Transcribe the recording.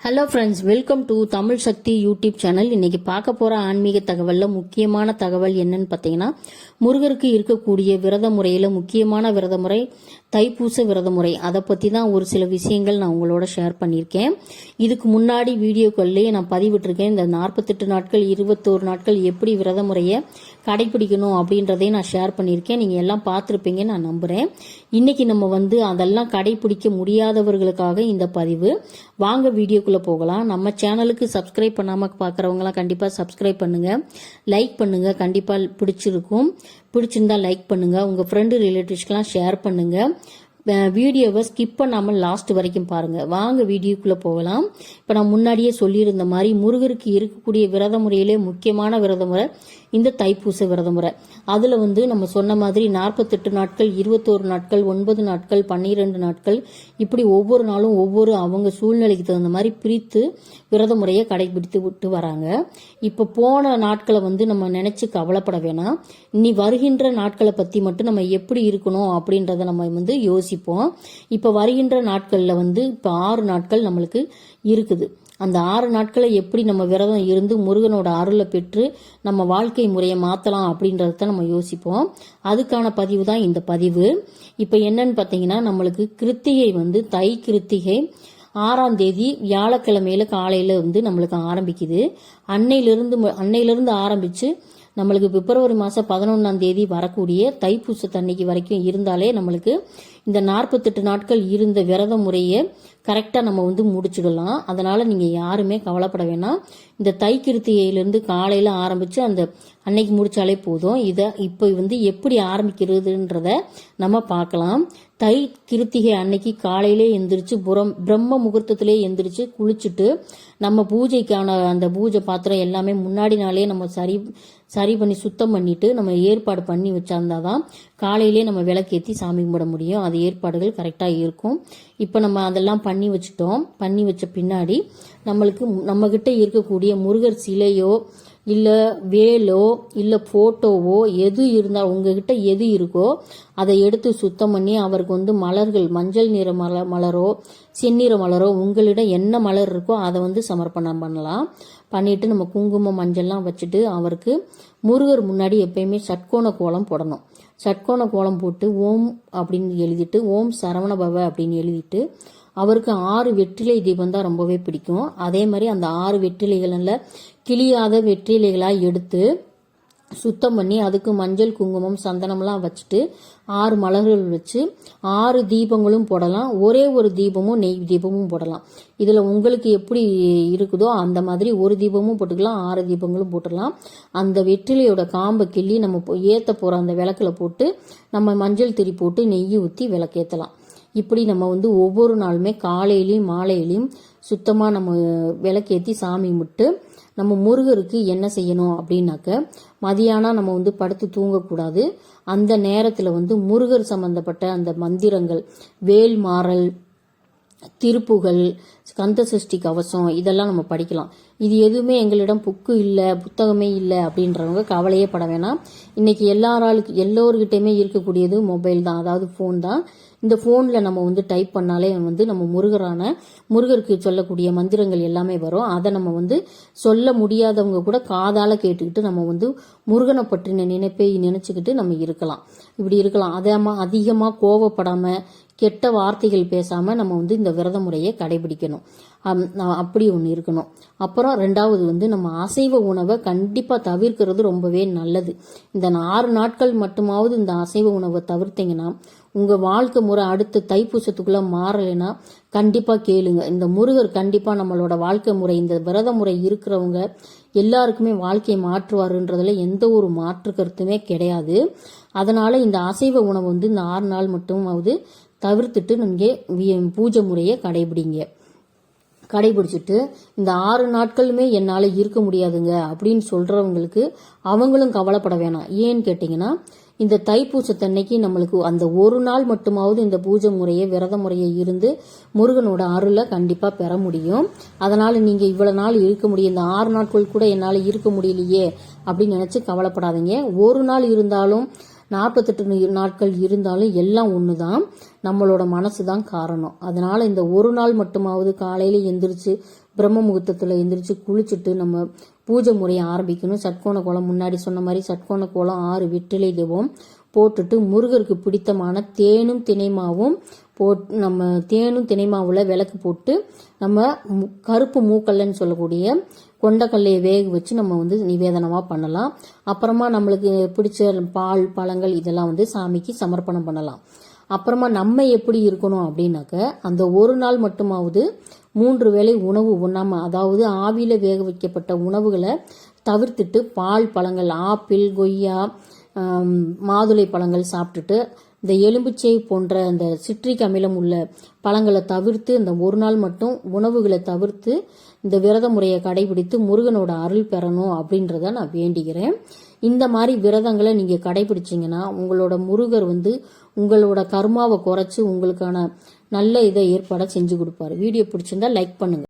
Hello friends welcome to Tamil Sakthi YouTube channel இன்னைக்கு பார்க்க போகிற ஆன்மீக தகவலில் முக்கியமான தகவல் என்னன்னு பார்த்தீங்கன்னா முருகருக்கு இருக்கக்கூடிய விரத முறையில் முக்கியமான விரத முறை தைப்பூச விரத முறை. அதை பற்றி தான் ஒரு சில விஷயங்கள் நான் உங்களோட ஷேர் பண்ணியிருக்கேன் இதுக்கு முன்னாடி வீடியோக்கள்லேயே நான் பதிவிட்டிருக்கேன். இந்த நாற்பத்தெட்டு நாட்கள் இருபத்தோரு நாட்கள் எப்படி விரத முறையை கடைபிடிக்கணும் அப்படின்றதையும் நான் ஷேர் பண்ணியிருக்கேன் நீங்கள் எல்லாம் பார்த்துருப்பீங்க நான் நம்புகிறேன் இன்றைக்கி நம்ம வந்து அதெல்லாம் கடைபிடிக்க முடியாதவர்களுக்காக இந்த பதிவு. வாங்க வீடியோக்குள்ளே போகலாம். நம்ம சேனலுக்கு சப்ஸ்கிரைப் பண்ணாமல் பார்க்குறவங்களாம் கண்டிப்பாக சப்ஸ்கிரைப் பண்ணுங்கள் லைக் பண்ணுங்கள் கண்டிப்பாக பிடிச்சிருக்கும். பிடிச்சிருந்தா லைக் பண்ணுங்கள் உங்கள் ஃப்ரெண்டு ரிலேட்டிவ்ஸ்க்கெலாம் ஷேர் பண்ணுங்கள் வீடியோவை ஸ்கிப் பண்ணாமல் லாஸ்ட் வரைக்கும் பாருங்க. வாங்க வீடியோக்குள்ள போகலாம். இப்போ நான் முன்னாடியே சொல்லியிருந்த மாதிரி முருகருக்கு இருக்கக்கூடிய விரத முறையிலே முக்கியமான விரத முறை இந்த தைப்பூச விரத முறை. அதில் வந்து நம்ம சொன்ன மாதிரி நாற்பத்தெட்டு நாட்கள் இருபத்தோரு நாட்கள் ஒன்பது நாட்கள் பன்னிரெண்டு நாட்கள் இப்படி ஒவ்வொரு நாளும் ஒவ்வொரு அவங்க சூழ்நிலைக்கு தகுந்த மாதிரி பிரித்து விரத முறையை கடைபிடித்து விட்டு வராங்க. இப்போ போன நாட்களை வந்து நம்ம நினைச்சு கவலைப்பட வேணாம். இனி வருகின்ற நாட்களை பத்தி மட்டும் நம்ம எப்படி இருக்கணும் அப்படின்றத நம்ம வந்து யோசிப்போம். இப்போ வருகின்ற நாட்கள்ல வந்து இப்போ ஆறு நாட்கள் நம்மளுக்கு இருக்குது. அந்த ஆறு நாட்களை எப்படி நம்ம விரதம் இருந்து முருகனோட அருளை பெற்று நம்ம வாழ்க்கை முறையை மாற்றலாம் அப்படின்றத நம்ம யோசிப்போம். அதுக்கான பதிவு தான் இந்த பதிவு. இப்போ என்னன்னு பார்த்தீங்கன்னா நம்மளுக்கு கிருத்திகை வந்து தை கிருத்திகை. ஆறாம் தேதி வியாழக்கிழமையில காலையில வந்து நம்மளுக்கு ஆரம்பிக்குது. அன்னையிலிருந்து அன்னையிலிருந்து ஆரம்பிச்சு நம்மளுக்கு பிப்ரவரி மாதம் பதினொன்றாம் தேதி வரக்கூடிய தைப்பூசத்தன்னைக்கு வரைக்கும் இருந்தாலே நம்மளுக்கு இந்த நாற்பத்தெட்டு நாட்கள் இருந்த விரத முறையை கரெக்டாக நம்ம வந்து முடிச்சிடலாம். அதனால் நீங்கள் யாருமே கவலைப்பட வேணாம். இந்த தை கிருத்திகையிலேருந்து காலையில் ஆரம்பித்து அந்த அன்னைக்கு முடித்தாலே போதும். இதை இப்போ வந்து எப்படி ஆரம்பிக்கிறதுன்றத நம்ம பார்க்கலாம். தை கிருத்திகை அன்னைக்கு காலையிலே எந்திரிச்சு புறம் பிரம்ம முகூர்த்தத்திலே எந்திரிச்சு குளிச்சுட்டு நம்ம பூஜைக்கான அந்த பூஜை பாத்திரம் எல்லாமே முன்னாடி நாளே நம்ம சரி சரி பண்ணி சுத்தம் பண்ணிட்டு நம்ம ஏற்பாடு பண்ணி வச்சிருந்தாதான் காலையிலே நம்ம விளக்கேற்றி சாமி கும்பிட முடியும். அது ஏற்பாடுகள் கரெக்டாக இருக்கும். இப்போ நம்ம அதெல்லாம் பண்ணி வச்சுட்டோம். பண்ணி வச்ச பின்னாடி நம்மளுக்கு நம்மக்கிட்ட இருக்கக்கூடிய முருகர் சிலையோ இல்லை வேலோ இல்லை ஃபோட்டோவோ எது இருந்தால் உங்ககிட்ட எது இருக்கோ அதை எடுத்து சுத்தம் பண்ணி அவருக்கு வந்து மலர்கள் மஞ்சள் நிற மல மலரோ செந்நிற மலரோ உங்களிடம் என்ன மலர் இருக்கோ அதை வந்து சமர்ப்பணம் பண்ணலாம். பண்ணிட்டு நம்ம குங்குமம் மஞ்சள்லாம் வச்சுட்டு அவருக்கு முருகர் முன்னாடி எப்பயுமே சட்கோண கோலம் போடணும். சட்கோண கோலம் போட்டு ஓம் அப்படின்னு எழுதிட்டு ஓம் சரவணபவ அப்படின்னு எழுதிட்டு அவருக்கு ஆறு வெற்றிலை தீபம் தான் ரொம்பவே பிடிக்கும். அதே மாதிரி அந்த ஆறு வெற்றிலைகளில் கிளியாத வெற்றிலைகளாக எடுத்து சுத்தம் பண்ணி அதுக்கு மஞ்சள் குங்குமம் சந்தனம்லாம் வச்சுட்டு ஆறு மலர்கள் வச்சு ஆறு தீபங்களும் போடலாம். ஒரே ஒரு தீபமும் நெய் தீபமும் போடலாம். இதில் உங்களுக்கு எப்படி இருக்குதோ அந்த மாதிரி ஒரு தீபமும் போட்டுக்கலாம் ஆறு தீபங்களும் போட்டுடலாம். அந்த வெற்றிலையோட காம்பை கிள்ளி நம்ம ஏற்ற போகிற அந்த விளக்குல போட்டு நம்ம மஞ்சள் திரி போட்டு நெய் ஊற்றி விளக்கேற்றலாம் இப்படி நம்ம வந்து ஒவ்வொரு நாளுமே காலையிலையும் மாலையிலையும் சுத்தமாக நம்ம விளக்கேற்றி சாமி முட்டு நம்ம முருகருக்கு என்ன செய்யணும் அப்படின்னாக்க மதியானம் நம்ம வந்து படுத்து தூங்கக்கூடாது. அந்த நேரத்தில் வந்து முருகர் சம்பந்தப்பட்ட அந்த மந்திரங்கள் வேல் மாறல் திருப்புகள் கந்த சஷ்டி கவசம் இதெல்லாம் நம்ம படிக்கலாம். இது எதுவுமே எங்களிடம் புக்கு இல்லை புத்தகமே இல்லை அப்படின்றவங்க கவலையே பட வேணாம். இன்னைக்கு எல்லாராளுக்கு எல்லோருக்கிட்டையுமே இருக்கக்கூடியது மொபைல் தான் அதாவது ஃபோன் தான். இந்த ஃபோனில் நம்ம வந்து டைப் பண்ணாலே வந்து நம்ம முருகரான முருகருக்கு சொல்லக்கூடிய மந்திரங்கள் எல்லாமே வரும். அதை நம்ம வந்து சொல்ல முடியாதவங்க கூட காதால் கேட்டுக்கிட்டு நம்ம வந்து முருகனை பற்றின நினைப்பை நினச்சிக்கிட்டு நம்ம இருக்கலாம். இப்படி இருக்கலாம். அதே அதிகமாக கோவப்படாமல் கெட்ட வார்த்தைகள் பேசாமல் நம்ம வந்து இந்த விரத முறையை கடைபிடிக்கணும். அம், அப்படி ஒன்று இருக்கணும். அப்புறம் ரெண்டாவது வந்து நம்ம அசைவ உணவை கண்டிப்பாக தவிர்க்கிறது ரொம்பவே நல்லது. இந்த ஆறு நாட்கள் மட்டுமாவது இந்த அசைவ உணவை தவிர்த்தீங்கன்னா உங்கள் வாழ்க்கை முறை அடுத்த தைப்பூசத்துக்குள்ளே மாறலைன்னா கண்டிப்பாக கேளுங்க. இந்த முருகர் கண்டிப்பாக நம்மளோட வாழ்க்கை முறை இந்த விரத முறை இருக்கிறவங்க எல்லாருக்குமே வாழ்க்கையை மாற்றுவாருன்றதுல எந்த ஒரு மாற்று கருத்துமே கிடையாது. அதனால் இந்த அசைவ உணவு வந்து இந்த ஆறு நாள் மட்டுமாவது தவிர்த்துட்டு நீங்கள் பூஜை முறையை கடைபிடிங்க. கடைபிடிச்சிட்டு இந்த ஆறு நாட்களுமே என்னால் இருக்க முடியாதுங்க அப்படின்னு சொல்கிறவங்களுக்கு அவங்களும் கவலைப்பட வேணாம். ஏன்னு கேட்டிங்கன்னா இந்த தைப்பூசத்தன்னைக்கு நம்மளுக்கு அந்த ஒரு நாள் மட்டுமாவது இந்த பூஜை முறையை விரத முறையை இருந்து முருகனோட அருளை கண்டிப்பாக பெற முடியும். அதனால் நீங்கள் இவ்வளோ நாள் இருக்க முடியும் இந்த ஆறு நாட்கள் கூட என்னால் இருக்க முடியலையே அப்படின்னு நினச்சி கவலைப்படாதீங்க. ஒரு நாள் இருந்தாலும் நாற்பத்தெட்டு நாட்கள் இருந்தாலும் எல்லாம் ஒன்று தான் நம்மளோட மனசு தான் காரணம். அதனால் இந்த ஒரு நாள் மட்டுமாவது காலையில் எந்திரிச்சு பிரம்ம முகூர்த்தத்தில் எந்திரிச்சு குளிச்சுட்டு நம்ம பூஜை முறையை ஆரம்பிக்கணும். சட்கோண கோலம் முன்னாடி சொன்ன மாதிரி சட்கோண கோலம் ஆறு வெற்றிலை தெய்வம் போட்டுட்டு முருகருக்கு பிடித்தமான தேனும் தினைமாவும் போட் நம்ம தேனும் தினைமாவில் விளக்கு போட்டு நம்ம மு- கருப்பு மூக்கல்லன்னு சொல்லக்கூடிய கொண்டக்கல்லையை வேக வச்சு நம்ம வந்து நிவேதனமாக பண்ணலாம். அப்புறமா நம்மளுக்கு பிடிச்ச பால் பழங்கள் இதெல்லாம் வந்து சாமிக்கு சமர்ப்பணம் பண்ணலாம். அப்புறமா நம்ம எப்படி இருக்கணும் அப்படின்னாக்க அந்த ஒரு நாள் மட்டுமாவது மூன்று வேளை உணவு உண்ணாம அதாவது ஆவியில் வேக வைக்கப்பட்ட உணவுகளை தவிர்த்துட்டு பால் பழங்கள் ஆப்பிள் கொய்யா மாதுளை பழங்கள் சாப்பிட்டுட்டு இந்த எலும்புச்சை போன்ற அந்த சிட்ரிக் அமிலம் உள்ள பழங்களை தவிர்த்து இந்த ஒரு நாள் மட்டும் உணவுகளை தவிர்த்து இந்த விரத முறையை கடைபிடித்து முருகனோட அருள் பெறணும் அப்படின்றத நான் வேண்டிக்கிறேன் இந்த மாதிரி விரதங்களை நீங்கள் கடைபிடிச்சிங்கன்னா உங்களோட முருகர் வந்து உங்களோட கர்மாவை குறைச்சி உங்களுக்கான நல்ல இதை ஏற்பாடாக செஞ்சு கொடுப்பாரு. வீடியோ பிடிச்சிருந்தா லைக் பண்ணுங்கள்